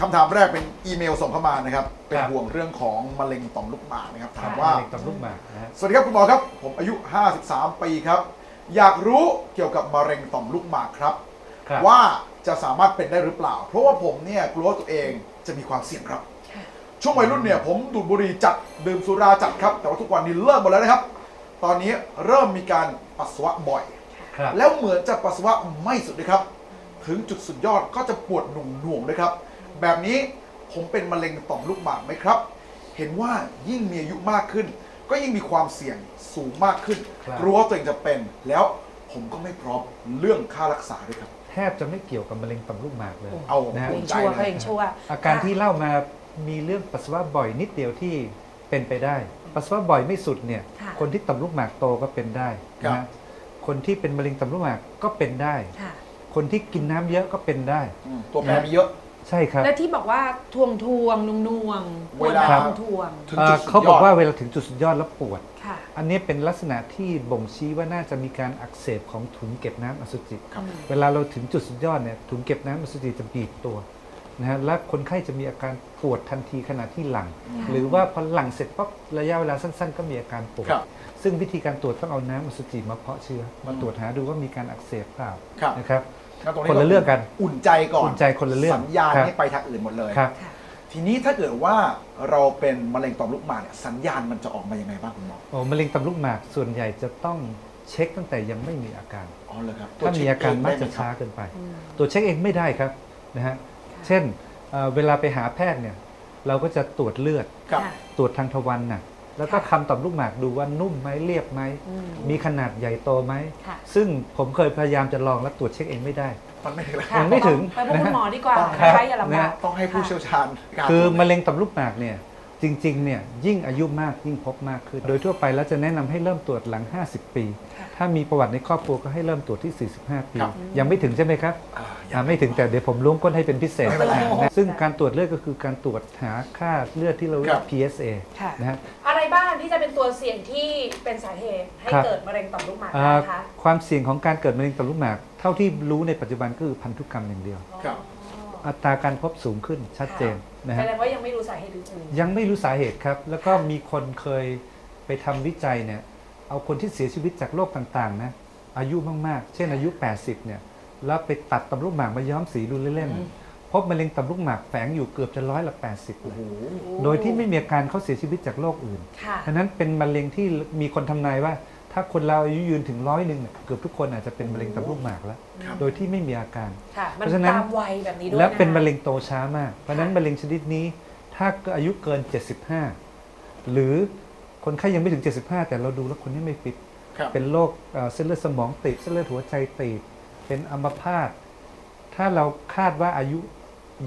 คำถามแรกเป็นอีเมลส่งเข้ามานะครับ เป็นครับห่วงเรื่องของมะเร็งต่อมลูกหมากนะครับ ถามมะว่าเร็งต่อมลูกหมากนะฮะสวัสดีครับคุณหมอครับ ผมอายุ 53 ปีครับ อยากรู้เกี่ยวกับมะเร็งต่อมลูกหมากครับ ครับว่าจะสามารถเป็นได้หรือเปล่า เพราะว่าผมเนี่ยกลัวว่าตัวเองจะมีความเสี่ยงครับ ช่วงวัยรุ่นเนี่ยผมดูดบุหรี่จัดดื่มสุราจัดครับ แต่ว่าทุกวันนี้เลิกหมดแล้วนะครับ ตอนนี้เริ่มมีการปัสสาวะบ่อย ครับแล้วเหมือนจะปัสสาวะไม่สุดเลยครับ ถึงจุดสุดยอดก็จะปวดหน่วงหน่วงๆเลยครับ แบบนี้ผมเป็นมะเร็งต่อมลูกหมากไหมครับ เห็นว่ายิ่งมีอายุมากขึ้น ก็ยิ่งมีความเสี่ยงสูงมากขึ้นครับ กลัวว่าตัวเองจะเป็น แล้วผมก็ไม่พร้อมเรื่องค่ารักษาด้วยครับ แทบจะไม่เกี่ยวกับมะเร็งต่อมลูกหมากเลย เอานะฮะภูเอมิงใจชั่วเลเขาย เองชั่วอาการที่เล่ามามีเรื่องปัสสาวะบ่อยนิดเดียวที่เป็นไปได้ ปัสสาวะบ่อยไม่สุดเนี่ย ค่ะคนที่ต่อมลูกหมากโตก็เป็นได้ครับ นะฮะคนที่เป็นมะเร็งต่อมลูกหมากก็เป็นได้ ค่ะ คนที่กินน้ำเยอะก็เป็นได้ อืมตัวแปรมีเยอะ ใช่ครับและที่บอกว่าทวงทวงนุ่งนวงปเววดลาแบบทวงทวงถึงเอ่จุอดสุดเขายบอกอดว่าเวลาถึงจุดสุดยอดแล้วปวด ค่ะ อันนี้เป็นลักษณะที่บ่งชี้ว่าน่าจะมีการอักเสบของถุงเก็บน้ำอสุจิ ครับ เวลาเราถึงจุดสุดยอดเนี่ยถุงเก็บน้ำอสุจิจะบีบตัวนะฮะและคนไข้จะมีอาการปวดทันทีขณะที่หลัง หรือว่าพอหลังเสร็จปั๊บระยะเวลาสั้นๆ ก็มีอาการปวด ครับ ซึ่งวิธีการตรวจต้องเอาน้ำอสุจิมาเพาะเชื้อมาอืมตรวจหาดูว่ามีการอักเสบเปล่าครับ นะครับ แล้วตรงคนละเรื่องกัน อุ่นใจก่อนอุ่นใจคนละเรื่องสัญญาณครับ นี่ไปทางอื่นหมดเลย ครับค่ะทีนี้ถ้าเกิดว่าเราเป็นมะเร็งต่อมลูกหมากเนี่ยสัญญาณมันจะออกมายังไงบ้างคุณหมอโอ้มะเร็งต่อมลูกหมากส่วนใหญ่จะต้องเช็คตั้งแต่ยังไม่มีอาการ อ๋อเลยครับถ้ามีอาการมักจะตรวจเช็คเองได้ไหครับช้าเกินไป อืมตรวจเช็คเองไม่ได้ครับนะฮะเช่นเอ่อเวลาไปหาแพทย์เนี่ยเราก็จะตรวจเลือด ครับค่ะตรวจทางทวารหนัก แล้วก็ค่ะคำต่อมลูกหมากดูว่านุ่มไหมเรียบไหม อืม มีขนาดใหญ่โตไหม ค่ะ ซึ่งผมเคยพยายามจะลองแล้วตรวจเช็คเองไม่ได้ มันไม่ถึงแล้ว ค่ะยังไม่ถึงไปพบคุณหมอดีกว่าต้องนะคะอย่าลำบาก ต้องให้ผู้เชี่ยวชาญการ คือตรวจมะเร็งต่อมลูกหมากเนี่ย จริงๆเนี่ยยิ่งอายุมากยิ่งพบมากขึ้น โดยทั่วไปแล้วจะแนะนำให้เริ่มตรวจหลัง 50 ปีค่ะถ้ามีประวัติในครอบครัวก็ให้เริ่มตรวจที่ 45 ปีครับยังไม่ถึงใช่ไหมครับอ่าอ่าไม่ถึงแต่เดี๋ยวผมล้วงก้นให้เป็นพิเศษไม่เป็นไรนะซึ่งการตรวจเลือดก็คือการตรวจหาค่าเลือดที่เราเรียครักบ PSA ค่ะนะฮะอะไรบ้างที่จะเป็นตัวเสี่ยงที่เป็นสาเหตุให้ครับเกิดมะเร็งต่อมลูกหมากอ่าได้คะความเสี่ยงของการเกิดมะเร็งต่อมลูกหมาก เท่าที่รู้ในปัจจุบันก็คือพันธุกรรมอย่างเดียวครับ อัตราการพบสูงขึ้นชัดเจนนะแสฮะดงว่ายังไม่รู้สาเหตุอื่นยังไม่รู้สาเหตุครับ แล้วก็มีคนเคยไปทำวิจัยเนี่ยเอาคนที่เสียชีวิตจากโรคต่างๆนะอายุมากๆ เช่นอายุ 80 เนี่ยแล้วไปตัดต่อมลูกหมากมาย้อมสีดูเล่นๆพบมะเร็งต่อมลูกหมากแฝงอยู่เกือบจะร้อยละ 80โอ้เลยโหๆโดยที่ไม่มีอาการเขาเสียชีวิตจากโรคอื่นค่ะฉะนั้นเป็นมะเร็งที่มีคนทำนายว่า ถ้าคนเราอายุยืนถึงร้อยหนึ่งเนี่ยเกือบทุกคนอาจจะเป็นมะเร็งต่อมลูกหมากแล้ว ครับ โดยที่ไม่มีอาการ ค่ะมันเพราะฉะนั้น ตามวัยแบบนี้ด้วยและเป็นคมะเร็งโตช้ามาก เพราะฉะนั้นมะเร็งชนิดนี้ ถ้าอายุเกิน 75 หรือคนไข้ยังไม่ถึง 75 แต่เราดูแล้วคนนี้ไม่ฟิต ครับ เป็นโรคเอ่อเส้นเลือดสมองตีบเส้นเลือดหัวใจตีบเป็นอัมพาตถ้าเราคาดว่าอายุ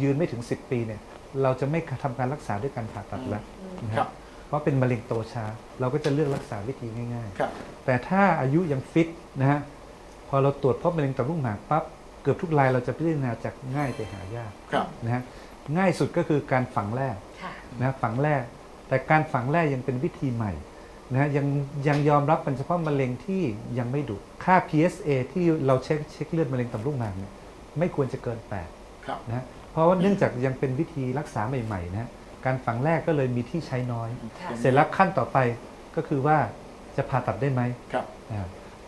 ยืนไม่ถึง 10 ปีเนี่ย เราจะไม่ทำการรักษาด้วยการผ่าตัดแล้วนะคครัรับบ เพราะเป็นมะเร็งโตช้า เราก็จะเลือกรักษาวิธีง่ายครับๆ แต่ถ้าอายุยังฟิตนะฮะพอเราตรวจพบมะเร็งต่อมลูกหมากปั๊บเกือบทุกรายเราจะพิจารณาจากง่ายไปหายากครับ นะฮะง่ายสุดก็คือการฝังแร่ค่ะ นะฝังแร่แต่การฝังแร่ยังเป็นวิธีใหม่นะฮะยังยังยอมรับกันเฉพาะมะเร็งที่ยังไม่ดุค่า PSA ที่เราเช็คเช็คเลือดมะเร็งต่อมลูกหมากเนี่ยไม่ควรจะเกิน 8 ครับ นะฮะเพราะว่าเนื่องจากยังเป็นวิธีรักษาใหม่ๆนะฮะ การฝังแร่ก็เลยมีที่ใช้น้อย ค่ะเสร็จแล้วขั้นต่อไปก็คือว่าจะผ่าตัดได้ไหมครับ อ่า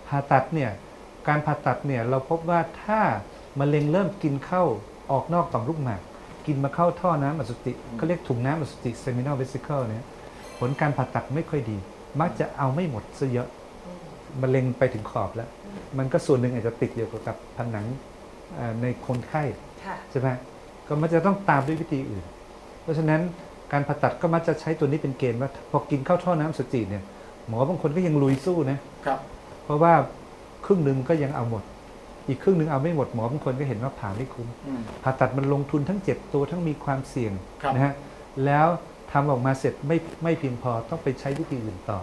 ผ่าตัดเนี่ยการผ่าตัดเนี่ยเราพบว่าถ้ามะเร็งเริ่มกินเข้าออกนอกต่อมลูกหมากกินมาเข้าท่อน้ำอสุจิเขาเรียกถุงน้ำอสุจิ seminal vesicle เนี่ยผลการผ่าตัดไม่ค่อยดี มักจะเอาไม่หมดซะเยอะมะเร็งไปถึงขอบแล้วมันก็ส่วนหนึ่งอาจจะติดอยู่กับผนังเอ่อในคนไข้ค่ะ ใช่ไหมก็มันจะต้องตามด้วยวิธีอื่น เพราะฉะนั้นการผ่าตัดก็มักจะใช้ตัวนี้เป็นเกณฑ์ว่าพอกินเข้าท่อน้ำอสุจิเนี่ยหมอบางคนก็ยังลุยสู้นะครับ เพราะว่าครึ่งหนึ่งก็ยังเอาหมด อีกครึ่งหนึ่งเอาไม่หมดหมอบางคนก็เห็นว่าผ่าไม่คุ้มอืมผ่าตัดมันลงทุนทั้งเจ็บตัวทั้งมีความเสี่ยงครับนะฮะแล้วทำออกมาเสร็จไม่ไม่เพียงพอต้องไปใช้วิธีอื่นต่อ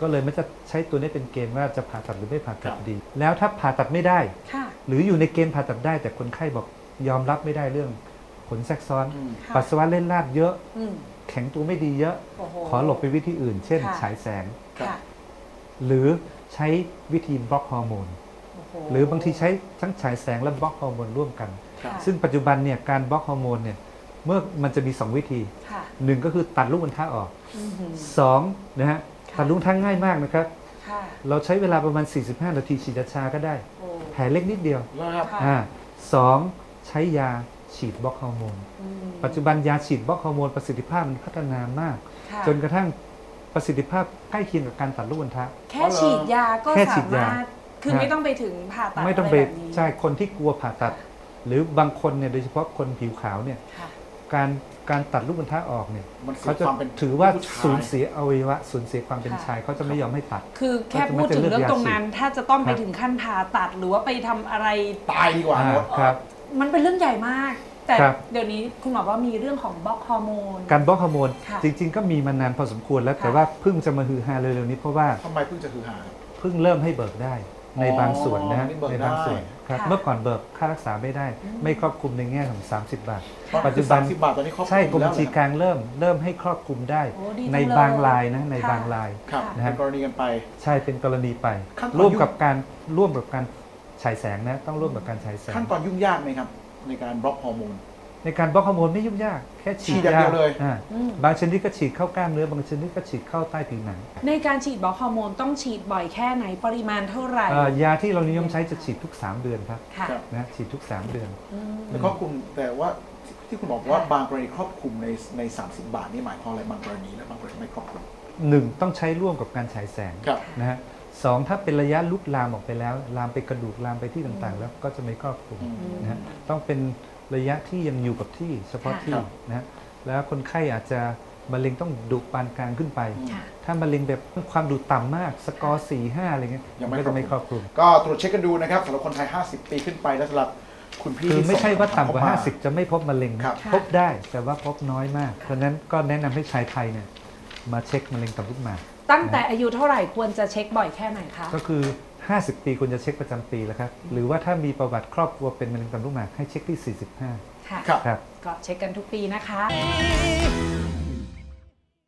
ก็เลยมันจะใช้ตัวนี้เป็นเกณฑ์ว่าจะผ่าตัดหรือไม่ผ่าตัดดี แล้วถ้าผ่าตัดไม่ได้ค่ะหรืออยู่ในเกณฑ์ผ่าตัดได้แต่คนไข้บอกยอมรับไม่ได้เรื่องผ ลแทรกซ้อนอืมค่ะปัสสาวะเล่นลาดเยอะ อืมแข็งตัวไม่ดีเยอะโอ้โหขอหลบไปวิธีอื่น เช่น ค่ะ ฉายแสงครับค่ะหรือใช้วิธีบล็อกฮอร์โมนโอ้โหหรือบางทีใช้ทั้งฉายแสงและบล็อกฮอร์โมนร่วมกันครับค่ะ ซึ่งปัจจุบันเนี่ยการบล็อกฮอร์โมนเนี่ยเมื่อมันจะมี 2 วิธีค่ะหนึ่งก็คือตัดลูกอัณฑะออกอือหือ สองนะฮะค่ะ ตัดลูกอัณฑะง่ายมากนะครับ ค่ะเราใช้เวลาประมาณ 45 นาทีฉีดยาชาก็ได้ โอ้ แผลเล็กนิดเดียวแล้วครับ ค่ะ อ่าสองใช้ยา ฉีดบล็อกฮอร์โมน อืม ปัจจุบันยาฉีดบล็อกฮอร์โมนประสิทธิภาพมันพัฒนามาก ค่ะ จนกระทั่งประสิทธิภาพใกล้เคียงกับการตัดลูกอัณฑะ แค่ฉีดยาก็แค่สาฉีดยามารถ คือฮะไม่ต้องไปถึงผ่าตัดไม่ต้องะไปรแบบนี้ใช่คนที่กลัวผ่าตัด หรือบางคนเนี่ยโดยเฉพาะคนผิวขาวเนี่ยค่ะ การการตัดลูกอัณฑะออกเนี่ยมันเสีเขายจะความเป็นถือว่าผู้ชยสูญเสียอวัยวะสูญเสียความเป็นค่ะชายเขาจะไม่ยอมให้ตัด คือแค่ก็จะพูดถึงไม่จะเลือกเรื่องตรงยาฉีดนั้น ถ้าจะต้องไปครับถึงขั้นผ่าตัดหรือว่าไปทำอะไร ตายดีกว่าอ่าโน้ตครับ มันเป็นเรื่องใหญ่มาก แต่ครับ เดี๋ยวนี้คุณหมอว่ามีเรื่องของบล็อกฮอร์โมน การบล็อกฮอร์โมนค่ะจริง ๆ ก็มีมานานพอสมควรแล้วค่ะ แต่ว่าเพิ่งจะมาฮือฮาเร็วๆนี้เพราะว่าทำไมเพิ่งจะคือหา เพิ่งเริ่มให้เบิกได้ในอ๋อบางส่วนนะฮะนี่เบิกในบางส่วนได้ครับค่ะเมื่อก่อนเบิกค่ารักษาไม่ได้ อืม ไม่ครอบคลุมในแง่ของ 30 บาทค่ะปัจจุบัน สิบบาทตอนนี้ครอบคลุมใช่กรมแล้บัวญชีกลางเริ่มเริ่มให้ครอบคลุมได้ โอ้ดีจังในเลยบางรายนะในค่ะ บางราย ครับนะฮะ เป็นกรณีกันไป ใช่เป็นกรณีไป ขั้นตอนร่วมยุ่ง กับการร่วมกับการ ฉายแสงนะต้องร่วมกับการฉายแสงขั้นตอนยุ่งยากไหมครับ ในการบล็อกฮอร์โมน ในการบล็อกฮอร์โมนไม่ยุ่งยากแค่ฉีฉีดดอย่างเดียวเลย อ่าอืมบางชนิดก็ฉีดเข้ากล้ามเนื้อบางชนิดก็ฉีดเข้าใต้ผิวหนังในการฉีดบล็อกฮอร์โมนต้องฉีดบ่อยแค่ไหนปริมาณเท่าไหร่เอ่อยาที่เรานิยมใช้จะฉีดทุก 3 เดือนครับค่ะครับ นะฉีดทุก 3 เดือน อืม แต่ครอบคลุมแต่ว่าที่คุณบอกว่าค่ะ บางกรณีครอบคลุมในใน 30 บาทนี่หมายความอะไรบางกรณีและบางกรณีไม่ครอบคลุม 1 ต้องใช้ร่วมกับการฉายแสงครับ นะฮะ สองถ้าเป็นระยะลุกลามออกไปแล้ว ลามไปกระดูกลามไปที่ต่างๆ แล้วก็จะไม่ครอบคลุมอืมนะฮะต้องเป็นระยะที่ยังอยู่กับที่เฉพาะค่ะที่นะฮะแล้วคนไข้อาจจะมะเร็งต้องดุปานกลางขึ้นไปค่ะถ้ามะเร็งแบบความดุต่ำมากสกอร์สี่ห้าอะไรเงี้ยยังไม่ก็จะไม่ครอบคลุม ก็ตรวจเช็คกันดูนะครับสำหรับคนไทย 50 ปีขึ้นไปและสำหรับคุณพี่คือที่ไม่ใช่ว่าต่ำกว่าส่ง50 จะไม่พบมะเร็งครับพบได้แต่ว่าพบน้อยมาก เพราะฉะนั้นก็แนะนำให้ชายไทยเนี่ยมาเช็คมะเร็งต่อมลูกหมาก ตั้งแต่อายุเท่าไหร่ควรจะเช็คบ่อยแค่ไหนคะ ก็คือ 50 ปีควรจะเช็คประจำปีแล้วครับ หรือว่าถ้ามีประวัติครอบครัวเป็นมะเร็งต่อมลูกหมากให้เช็คที่ 45 ค่ะ ครับครับก็เช็คกันทุกปีนะคะ「